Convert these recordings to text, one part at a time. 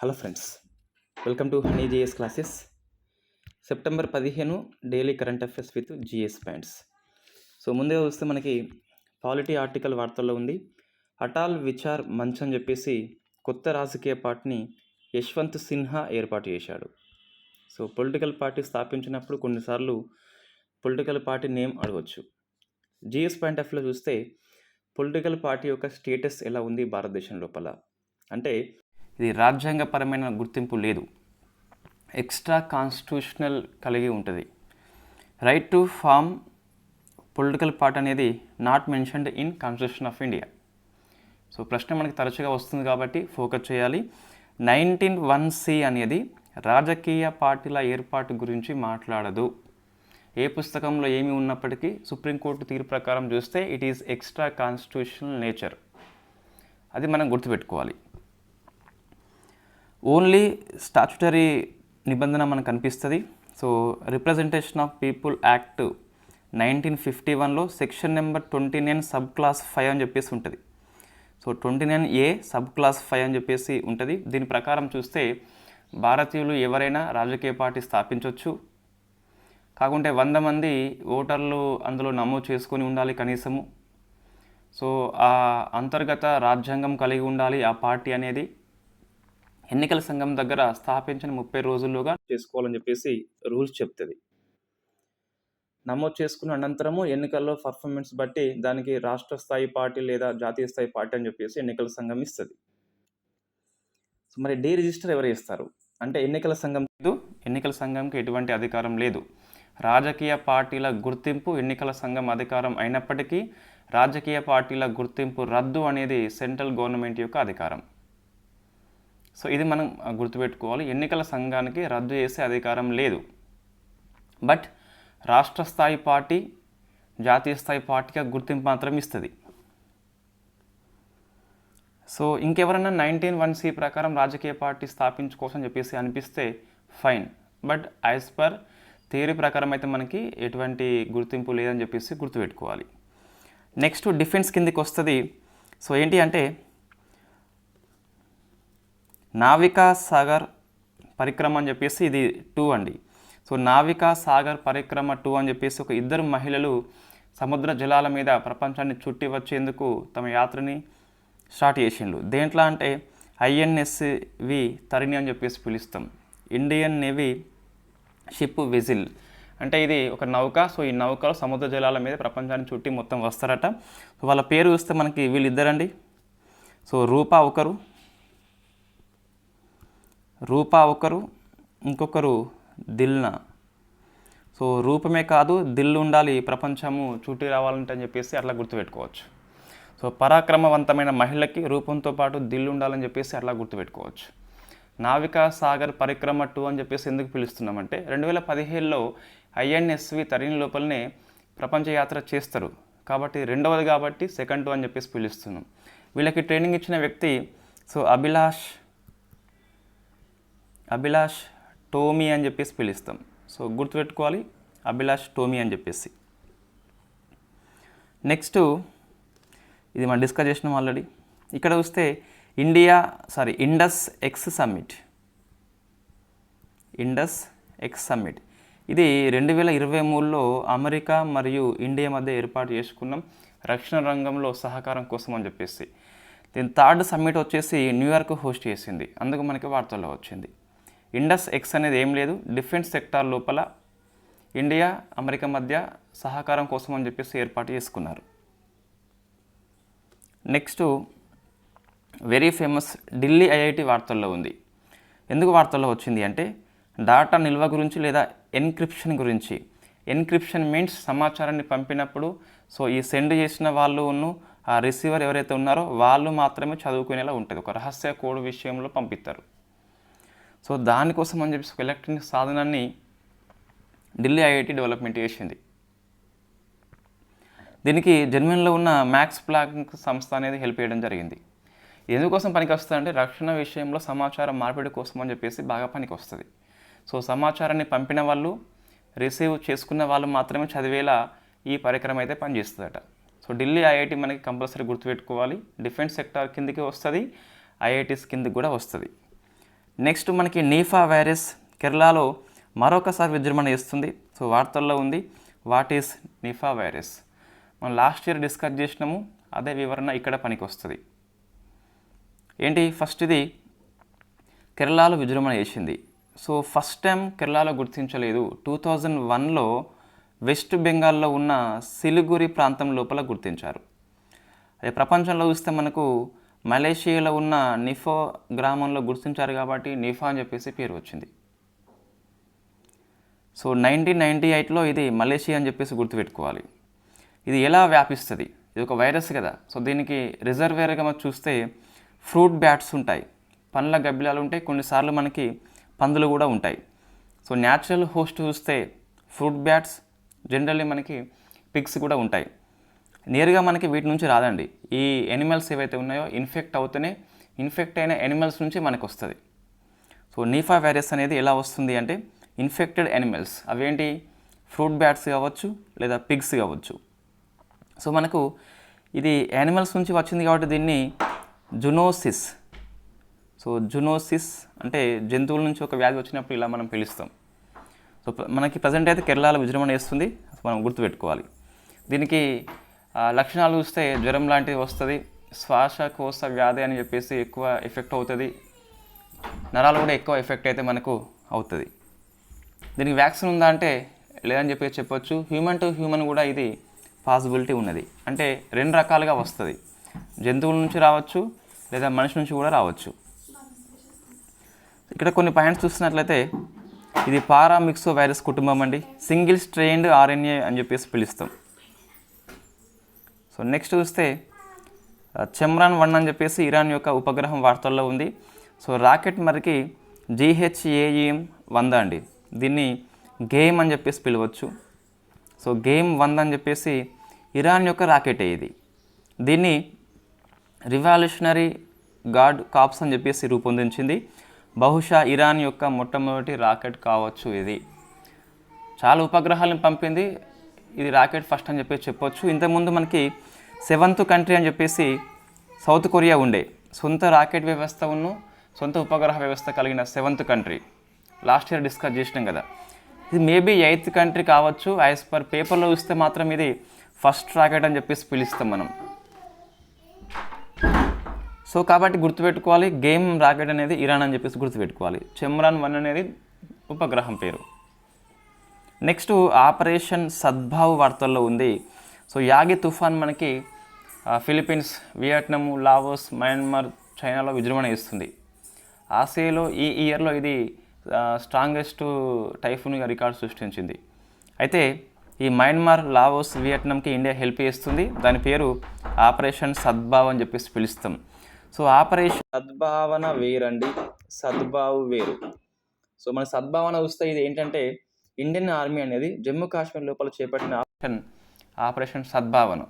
Hello friends welcome to honey GS classes. September పదిహేను daily current affairs with GS points. So ముందుగా వస్తే మనకి polity article వార్తల్లో ఉంది. అటాల్ విచార్ మంచ్ అని చెప్పేసి కొత్త రాజకీయ పార్టీని యశ్వంత్ సిన్హా ఏర్పాటు చేశాడు. సో పొలిటికల్ పార్టీ స్థాపించినప్పుడు కొన్నిసార్లు పొలిటికల్ పార్టీ నేమ్ అడగవచ్చు జిఎస్ పాయింట్ ఆఫ్లో చూస్తే పొలిటికల్ పార్టీ యొక్క స్టేటస్ ఎలా ఉంది భారతదేశం లోపల? అంటే ఇది రాజ్యాంగపరమైన గుర్తింపు లేదు. ఎక్స్ట్రా కాన్స్టిట్యూషనల్ కలిగి ఉంటుంది. Right to form political part అనేది not mentioned in constitution of India. So ప్రశ్న మనకి తరచుగా వస్తుంది కాబట్టి ఫోకస్ చేయాలి. నైన్టీన్ వన్ సి అనేది రాజకీయ పార్టీల ఏర్పాటు గురించి మాట్లాడదు. ఏ పుస్తకంలో ఏమి ఉన్నప్పటికీ సుప్రీంకోర్టు తీర్పు ప్రకారం చూస్తే it is extra constitutional nature అది మనం గుర్తుపెట్టుకోవాలి. ఓన్లీ స్టాచ్యుటరీ నిబంధన మనకు కనిపిస్తుంది so representation of people act nineteen fifty వన్లో section number twenty nine sub class five అని చెప్పేసి ఉంటుంది. So twenty nine A sub class five అని చెప్పేసి ఉంటుంది. దీని ప్రకారం చూస్తే భారతీయులు ఎవరైనా రాజకీయ పార్టీ స్థాపించవచ్చు కాకుంటే వంద మంది ఓటర్లు అందులో నమోదు చేసుకొని ఉండాలి కనీసము. సో ఆ అంతర్గత రాజ్యాంగం కలిగి ఉండాలి ఆ పార్టీ అనేది. ఎన్నికల సంఘం దగ్గర స్థాపించిన ముప్పై రోజుల్లోగా చేసుకోవాలని చెప్పేసి రూల్స్ చెప్తుంది. నమోదు చేసుకున్న అనంతరము ఎన్నికల్లో పర్ఫార్మెన్స్ బట్టి దానికి రాష్ట్ర స్థాయి పార్టీ లేదా జాతీయ స్థాయి పార్టీ అని చెప్పేసి ఎన్నికల సంఘం ఇస్తుంది. సో మరి డీ రిజిస్టర్ ఎవరు ఇస్తారు అంటే ఎన్నికల సంఘం లేదు ఎన్నికల సంఘంకి ఎటువంటి అధికారం లేదు. రాజకీయ పార్టీల గుర్తింపు ఎన్నికల సంఘం అధికారం అయినప్పటికీ రాజకీయ పార్టీల గుర్తింపు రద్దు అనేది సెంట్రల్ గవర్నమెంట్ యొక్క అధికారం. సో ఇది మనం గుర్తుపెట్టుకోవాలి. ఎన్నికల సంఘానికి రద్దు చేసే అధికారం లేదు. బట్ రాష్ట్ర స్థాయి పార్టీ జాతీయ స్థాయి పార్టీగా గుర్తింపు మాత్రం ఇస్తుంది. సో ఇంకెవరైనా నైన్టీన్ వన్ సి ప్రకారం రాజకీయ పార్టీ స్థాపించుకోసం చెప్పేసి అనిపిస్తే fine. But as per theory ప్రకారం అయితే మనకి ఎటువంటి గుర్తింపు లేదని చెప్పేసి గుర్తుపెట్టుకోవాలి. నెక్స్ట్ డిఫెన్స్ కిందకి వస్తుంది. సో ఏంటి అంటే నావికా సాగర్ పరిక్రమ అని చెప్పేసి ఇది టూ అండి. సో నావికా సాగర్ పరిక్రమ టూ అని చెప్పేసి ఒక ఇద్దరు మహిళలు సముద్ర జలాల మీద ప్రపంచాన్ని చుట్టి వచ్చేందుకు తమ యాత్రని స్టార్ట్ చేసిండ్రు. దేంట్లో అంటే ఐఎన్ఎస్వి తరిణి అని చెప్పేసి పిలుస్తాం. Indian navy ship vessel. అంటే ఇది ఒక నౌక సో ఈ నౌకలో సముద్ర జలాల మీద ప్రపంచాన్ని చుట్టి మొత్తం వస్తారట. సో వాళ్ళ పేరు చూస్తే మనకి వీళ్ళిద్దరండి. సో రూపా ఒకరు రూపా ఒకరు ఇంకొకరు దిల్నా. సో రూపమే కాదు దిల్ ఉండాలి ప్రపంచము చుట్టి రావాలంటే అని చెప్పేసి అట్లా గుర్తుపెట్టుకోవచ్చు. సో పరాక్రమవంతమైన మహిళకి రూపంతో పాటు దిల్ ఉండాలని చెప్పేసి అట్లా గుర్తుపెట్టుకోవచ్చు. నావికా సాగర్ పరిక్రమ టూ అని చెప్పేసి ఎందుకు పిలుస్తున్నామంటే రెండు వేల పదిహేడులో ఐఎన్ఎస్వి తరిని లోపలనే ప్రపంచ యాత్ర చేస్తారు. కాబట్టి రెండవది కాబట్టి సెకండ్ టూ అని చెప్పేసి పిలుస్తున్నాం. వీళ్ళకి ట్రైనింగ్ ఇచ్చిన వ్యక్తి సో అభిలాష్ అభిలాష్ టోమీ అని చెప్పేసి పిలుస్తాం. సో గుర్తుపెట్టుకోవాలి అభిలాష్ టోమీ అని చెప్పేసి. నెక్స్ట్ ఇది మనం డిస్కస్ చేసినాం ఆల్రెడీ. ఇక్కడ చూస్తే India sorry Indus X summit. Indus X summit. ఇది రెండు వేల ఇరవై మూడులో అమెరికా మరియు ఇండియా మధ్య ఏర్పాటు చేసుకున్నాం. రక్షణ రంగంలో సహకారం కోసం అని చెప్పేసి. దీని థర్డ్ సమ్మిట్ వచ్చేసి న్యూయార్క్ హోస్ట్ చేసింది. అందుకు మనకి వార్తల్లో వచ్చింది. ఇండస్ ఎక్స్ అనేది ఏం లేదు డిఫెన్స్ సెక్టార్ లోపల ఇండియా అమెరికా మధ్య సహకారం కోసం అని చెప్పేసి ఏర్పాటు చేసుకున్నారు. Next very famous Delhi IIT వార్తల్లో ఉంది. ఎందుకు వార్తల్లో వచ్చింది అంటే డాటా నిల్వ గురించి లేదా ఎన్క్రిప్షన్ గురించి. ఎన్క్రిప్షన్ మీన్స్ సమాచారాన్ని పంపినప్పుడు సో ఈ సెండ్ చేసిన వాళ్ళు ఉన్న ఆ రిసీవర్ ఎవరైతే ఉన్నారో వాళ్ళు మాత్రమే చదువుకునేలా ఉంటుంది. ఒక రహస్య కోడ్ విషయంలో పంపిస్తారు. సో దానికోసం అని చెప్పేసి ఒక ఎలక్ట్రానిక్ సాధనాన్ని ఢిల్లీ ఐఐటి డెవలప్మెంట్ చేసింది. దీనికి జర్మనీలో ఉన్న మ్యాక్స్ ప్లాంక్ సంస్థ అనేది హెల్ప్ చేయడం జరిగింది. ఎందుకోసం పనికి వస్తుందంటే రక్షణ విషయంలో సమాచారం మార్పిడి కోసం అని చెప్పేసి బాగా పనికి వస్తుంది సో సమాచారాన్ని పంపిన వాళ్ళు రిసీవ్ చేసుకున్న వాళ్ళు మాత్రమే చదివేలా ఈ పరికరం అయితే పనిచేస్తుందట. సో ఢిల్లీ ఐఐటి మనకి కంపల్సరీ గుర్తుపెట్టుకోవాలి. డిఫెన్స్ సెక్టార్ కిందకి వస్తుంది ఐఐటీస్ కిందకి కూడా వస్తుంది. నెక్స్ట్ మనకి నీఫా వైరస్ కేరళలో మరొకసారి విజృంభణ చేస్తుంది. సో వార్తల్లో ఉంది వాట్ ఈస్ నిఫా వైరస్? మనం లాస్ట్ ఇయర్ డిస్కస్ చేసినాము అదే వివరణ ఇక్కడ పనికి వస్తుంది ఏంటి? ఫస్ట్ ఇది కేరళలో విజృంభణ చేసింది. సో ఫస్ట్ టైం కేరళలో గుర్తించలేదు. టూ థౌజండ్ వన్లో వెస్ట్ బెంగాల్లో ఉన్న సిలిగురి ప్రాంతం లోపల గుర్తించారు. అదే ప్రపంచంలో చూస్తే మనకు మలేషియాలో ఉన్న నిఫో గ్రామంలో గుర్తించారు కాబట్టి నిఫా అని చెప్పేసి పేరు వచ్చింది. సో నైన్టీన్ నైంటీ ఎయిట్లో ఇది మలేషియా అని చెప్పేసి గుర్తుపెట్టుకోవాలి. ఇది ఎలా వ్యాపిస్తుంది? ఇది ఒక వైరస్ కదా. సో దీనికి రిజర్వేర్గా మనం చూస్తే ఫ్రూట్ బ్యాట్స్ ఉంటాయి. పండ్ల గబ్బిలాలు ఉంటాయి. కొన్నిసార్లు మనకి పందులు కూడా ఉంటాయి. సో న్యాచురల్ హోస్ట్ చూస్తే ఫ్రూట్ బ్యాట్స్ జనరల్లీ మనకి పిగ్స్ కూడా ఉంటాయి. నేరుగా మనకి వీటి నుంచి రాదండి. ఈ ఎనిమల్స్ ఏవైతే ఉన్నాయో ఇన్ఫెక్ట్ అవుతూనే ఇన్ఫెక్ట్ అయిన ఎనిమల్స్ నుంచి మనకు వస్తుంది. సో నీఫా వైరస్ అనేది ఎలా వస్తుంది అంటే ఇన్ఫెక్టెడ్ ఎనిమల్స్. అవేంటి? ఫ్రూట్ బ్యాట్స్ కావచ్చు లేదా పిగ్స్ కావచ్చు. సో మనకు ఇది యానిమల్స్ నుంచి వచ్చింది కాబట్టి దీన్ని జునోసిస్. సో జునోసిస్ అంటే జంతువుల నుంచి ఒక వ్యాధి వచ్చినప్పుడు ఇలా మనం పిలుస్తాం. సో మనకి ప్రజెంట్ అయితే కేరళలో విజృంభణ చేస్తుంది. సో మనం గుర్తుపెట్టుకోవాలి. దీనికి లక్షణాలు చూస్తే జ్వరం లాంటిది వస్తుంది శ్వాసకోశ వ్యాధి అని చెప్పేసి ఎక్కువ ఎఫెక్ట్ అవుతుంది నరాలు కూడా ఎక్కువ ఎఫెక్ట్ అయితే మనకు అవుతుంది. దీనికి వ్యాక్సిన్ ఉందా అంటే లేదని చెప్పి చెప్పొచ్చు. హ్యూమన్ టు హ్యూమన్ కూడా ఇది పాసిబిలిటీ ఉన్నది. అంటే రెండు రకాలుగా వస్తుంది. జంతువుల నుంచి రావచ్చు లేదా మనిషి నుంచి కూడా రావచ్చు. ఇక్కడ కొన్ని పాయింట్స్ చూస్తున్నట్లయితే ఇది పారామిక్సో వైరస్ కుటుంబం అండి. సింగిల్ స్ట్రెయిన్డ్ ఆర్ఎన్ఏ అని చెప్పేసి పిలుస్తాం. సో నెక్స్ట్ చూస్తే చమ్రాన్ వన్ అని చెప్పేసి ఇరాన్ యొక్క ఉపగ్రహం వార్తల్లో ఉంది. సో రాకెట్ మరికి జిహెచ్ఏఈఎం వంద అండి. దీన్ని గేమ్ అని చెప్పేసి పిలవచ్చు. సో గేమ్ వంద అని చెప్పేసి ఇరాన్ యొక్క రాకెటే ఇది. దీన్ని రివాల్యూషనరీ గాడ్ కాప్స్ అని చెప్పేసి రూపొందించింది. బహుశా ఇరాన్ యొక్క మొట్టమొదటి రాకెట్ కావచ్చు ఇది. చాలా ఉపగ్రహాలను పంపింది. ఇది రాకెట్ ఫస్ట్ అని చెప్పేసి చెప్పొచ్చు. ఇంతకుముందు మనకి సెవెంత్ కంట్రీ అని చెప్పేసి సౌత్ కొరియా ఉండే. సొంత రాకెట్ వ్యవస్థ ఉన్న సొంత ఉపగ్రహ వ్యవస్థ కలిగిన seventh country. Last year discuss చేసినాం కదా. ఇది మేబీ ఎయిత్ కంట్రీ కావచ్చు. యాజ్ పర్ పేపర్లో చూస్తే మాత్రం ఇది ఫస్ట్ రాకెట్ అని చెప్పేసి పిలుస్తాం మనం. సో కాబట్టి గుర్తుపెట్టుకోవాలి గేమ్ రాకెట్ అనేది ఇరాన్ అని చెప్పేసి గుర్తుపెట్టుకోవాలి. చెమ్రాన్ వన్ అనేది ఉపగ్రహం పేరు. నెక్స్ట్ ఆపరేషన్ సద్భావ్ వార్తల్లో ఉంది. సో యాగి తుఫాన్ మనకి ఫిలిప్పీన్స్ వియట్నాము లావోస్ మయన్మార్ చైనాలో విజృంభణ ఇస్తుంది ఆసియాలో ఈ ఇయర్లో ఇది స్ట్రాంగెస్ట్ టైఫూన్గా రికార్డ్ సృష్టించింది. అయితే ఈ మయన్మార్ లావోస్ వియట్నాంకి ఇండియా హెల్ప్ చేస్తుంది. దాని పేరు ఆపరేషన్ సద్భావ్ అని చెప్పేసి పిలుస్తాం. సో ఆపరేషన్ సద్భావన వేరండి సద్భావ్ వేరు. సో మన సద్భావన వస్తే ఇది ఏంటంటే ఇండియన్ ఆర్మీ అనేది జమ్మూ కాశ్మీర్ లోపల చేపట్టిన ఆపరేషన్ ఆపరేషన్ సద్భావన.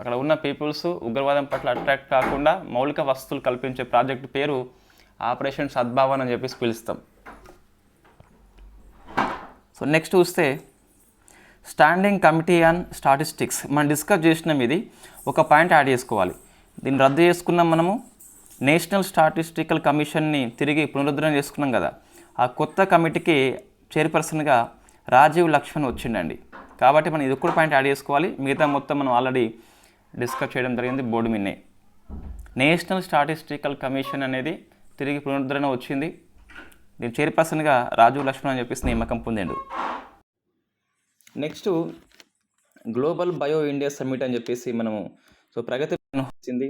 అక్కడ ఉన్న పీపుల్స్ ఉగ్రవాదం పట్ల అట్రాక్ట్ కాకుండా మౌలిక వసతులు కల్పించే ప్రాజెక్ట్ పేరు ఆపరేషన్ సద్భావన అని చెప్పేసి పిలుస్తాం. సో నెక్స్ట్ చూస్తే స్టాండింగ్ కమిటీ ఆన్ స్టాటిస్టిక్స్. మనం డిస్కస్ చేసినాం ఇది. ఒక పాయింట్ యాడ్ చేసుకోవాలి. దీన్ని రద్దు చేసుకున్నాం మనము. నేషనల్ స్టాటిస్టికల్ కమిషన్ని తిరిగి పునరుద్ధరణ చేసుకున్నాం కదా. ఆ కొత్త కమిటీకి చైర్పర్సన్గా రాజీవ్ లక్ష్మణ్ వచ్చిండండి. కాబట్టి మనం ఇది ఒక్కటి పాయింట్ యాడ్ చేసుకోవాలి. మిగతా మొత్తం మనం ఆల్రెడీ డిస్కస్ చేయడం జరిగింది బోర్డు మిన్నే నేషనల్ స్టాటిస్టికల్ కమిషన్ అనేది తిరిగి పునరుద్ధరణ వచ్చింది. దీని చైర్పర్సన్గా రాజు లక్ష్మణ్ అని చెప్పేసి నియామకం పొందాడు. Next global bio India summit అని చెప్పేసి మనము సో ప్రగతి వచ్చింది.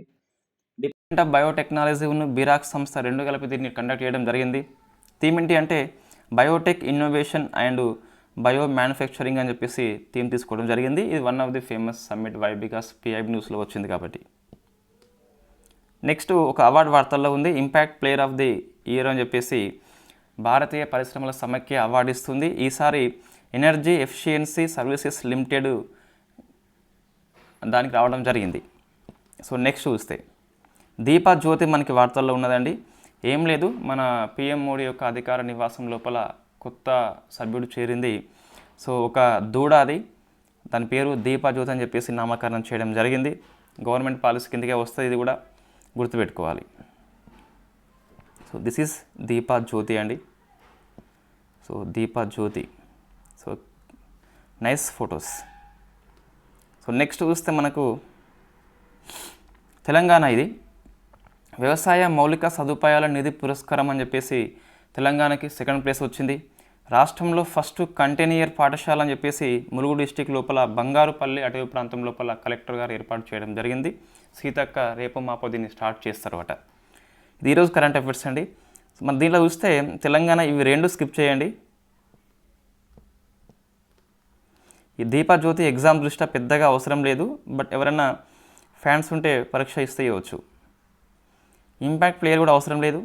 డిపార్ట్మెంట్ ఆఫ్ బయోటెక్నాలజీ ఉన్న బిరాక్ సంస్థ రెండు కలిపి దీన్ని కండక్ట్ చేయడం జరిగింది. థీమ్ ఏంటి అంటే biotech innovation and bio manufacturing అని చెప్పేసి థీమ్ తీసుకోవడం జరిగింది. ఇది one of the famous summit why because PIB న్యూస్లో వచ్చింది కాబట్టి. నెక్స్ట్ ఒక అవార్డు వార్తల్లో ఉంది. Impact player of the year అని చెప్పేసి భారతీయ పరిశ్రమల సమైక్య అవార్డు ఇస్తుంది. ఈసారి ఎనర్జీ ఎఫిషియన్సీ సర్వీసెస్ లిమిటెడ్ దానికి రావడం జరిగింది. సో నెక్స్ట్ చూస్తే. దీపా జ్యోతి మనకి వార్తల్లో ఉన్నదండి. ఏం లేదు. మన పిఎం మోడీ యొక్క అధికార నివాసం లోపల కొత్త సభ్యుడు చేరింది. సో ఒక దూడ అది. దాని పేరు దీపా జ్యోతి అని చెప్పేసి నామకరణం చేయడం జరిగింది. గవర్నమెంట్ పాలసీ కిందకే వస్తుంది ఇది కూడా గుర్తుపెట్టుకోవాలి. So this is Deepa Jyothi అండి. So Deepa Jyothi so nice photos. So next చూస్తే మనకు తెలంగాణ ఇది. వ్యవసాయ మౌలిక సదుపాయాల నిధి పురస్కారం అని చెప్పేసి తెలంగాణకి సెకండ్ ప్లేస్ వచ్చింది. రాష్ట్రంలో ఫస్ట్ కంటైనర్ పాఠశాల అని చెప్పేసి ములుగు డిస్టిక్ లోపల బంగారుపల్లి అటవీ ప్రాంతం లోపల కలెక్టర్ గారు ఏర్పాటు చేయడం జరిగింది. సీతక్క రేపు మాపో దీన్ని స్టార్ట్ చేస్తారు అట ఇది ఈరోజు కరెంట్ అఫైర్స్ అండి. మన దీంట్లో చూస్తే తెలంగాణ ఇవి రెండు స్కిప్ చేయండి. ఈ దీపజ్యోతి ఎగ్జామ్ దృష్ట్యా పెద్దగా అవసరం లేదు బట్ ఎవరైనా ఫ్యాన్స్ ఉంటే పరీక్ష ఇస్తే ఇవ్వచ్చు. ఇంపాక్ట్ ప్లేయర్ కూడా అవసరం లేదు.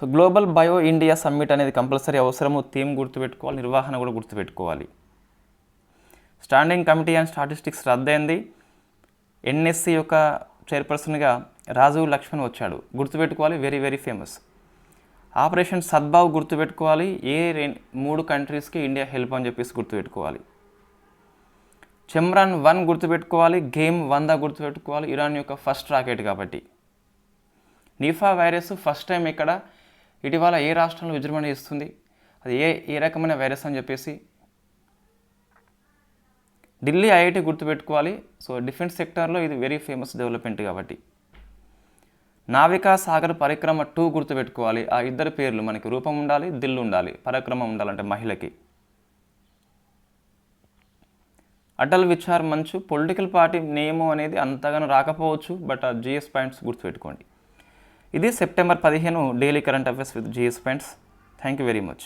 So global bio India summit అనేది కంపల్సరీ అవసరము థీమ్ గుర్తుపెట్టుకోవాలి నిర్వహణ కూడా గుర్తుపెట్టుకోవాలి. స్టాండింగ్ కమిటీ అండ్ స్టాటిస్టిక్స్ రద్దయింది. ఎన్ఎస్సి యొక్క చైర్పర్సన్గా రాజు లక్ష్మణ్ వచ్చాడు. గుర్తుపెట్టుకోవాలి very very famous operation Sadbhav గుర్తుపెట్టుకోవాలి. ఏ మూడు కంట్రీస్కి ఇండియా హెల్ప్ అని చెప్పేసి గుర్తుపెట్టుకోవాలి. చమ్రాన్ వన్ గుర్తుపెట్టుకోవాలి. గేమ్ వంద గుర్తుపెట్టుకోవాలి. ఇరాన్ యొక్క ఫస్ట్ రాకెట్ కాబట్టి. నిఫా వైరస్ ఫస్ట్ టైం ఇక్కడ ఇటీవల ఏ రాష్ట్రంలో విజృంభణ చేస్తుంది? అది ఏ ఏ రకమైన వైరస్ అని చెప్పేసి ఢిల్లీ ఐఐటి గుర్తుపెట్టుకోవాలి. సో డిఫెన్స్ సెక్టార్లో ఇది వెరీ ఫేమస్ డెవలప్మెంట్ కాబట్టి. నావికా సాగర్ పరిక్రమ టూ గుర్తుపెట్టుకోవాలి. ఆ ఇద్దరు పేర్లు మనకి రూపం ఉండాలి దిల్లు ఉండాలి పరిక్రమ ఉండాలంటే మహిళకి. అటల్ విచార్ మంచు పొలిటికల్ పార్టీ నేము అనేది అంతగానో రాకపోవచ్చు బట్ ఆ జిఎస్ పాయింట్స్ గుర్తుపెట్టుకోండి. ఇది సెప్టెంబర్ పదిహేను daily current affairs with GS friends. Thank you very much